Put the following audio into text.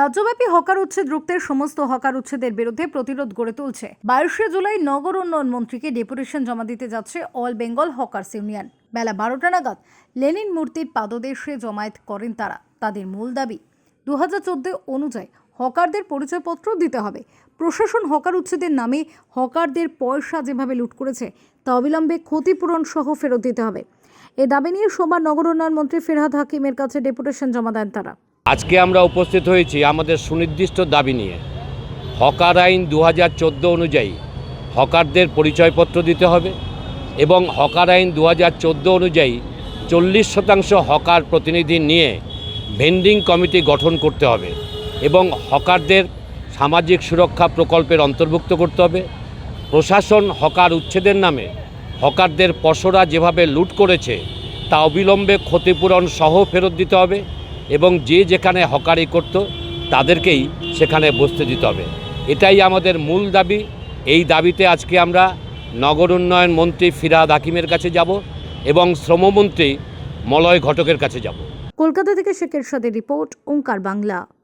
রাজ্যব্যাপী hawker উচ্ছেদ রুখতে সমস্ত হকার উচ্ছেদের বিরুদ্ধে প্রতিরোধ গড়ে তুলছে। বাইশে জুলাই নগর উন্নয়ন মন্ত্রীকে ডেপুটেশন জমা দিতে যাচ্ছে অল বেঙ্গল হকার্স ইউনিয়ন। বেলা বারোটা নাগাদ লেনিন মূর্তির পাদদেশে জমায়েত করেন তারা। তাদের মূল দাবি দু হাজার চোদ্দ অনুযায়ী হকারদের পরিচয়পত্র দিতে হবে। প্রশাসন হকার উচ্ছেদের নামে হকারদের পয়সা যেভাবে লুট করেছে, তা অবিলম্বে ক্ষতিপূরণ সহ ফেরত দিতে হবে। এ দাবি নিয়ে সোমবার নগর উন্নয়ন মন্ত্রী ফিরহাদ হাকিমের কাছে ডেপুটেশন জমা দেন তারা। আজকে আমরা উপস্থিত হয়েছি আমাদের সুনির্দিষ্ট দাবি নিয়ে। হকার আইন দু হাজার চোদ্দ অনুযায়ী হকারদের পরিচয়পত্র দিতে হবে এবং হকার আইন দু হাজার চোদ্দ অনুযায়ী চল্লিশ শতাংশ হকার প্রতিনিধি নিয়ে ভেন্ডিং কমিটি গঠন করতে হবে এবং হকারদের সামাজিক সুরক্ষা প্রকল্পের অন্তর্ভুক্ত করতে হবে। প্রশাসন হকার উচ্ছেদের নামে হকারদের পশরা যেভাবে লুট করেছে তা অবিলম্বে ক্ষতিপূরণ সহ ফেরত দিতে হবে। এবং যে যেখানে হকারি করত, তাদেরকেই সেখানে বসতে দিতে হবে। এটাই আমাদের মূল দাবি। এই দাবিতে আজকে আমরা নগর উন্নয়ন মন্ত্রী ফিরাদ হাকিমের কাছে যাব এবং শ্রমমন্ত্রী মলয় ঘটকের কাছে যাব। কলকাতা থেকে শেখের সাথে রিপোর্ট, ওঙ্কার বাংলা।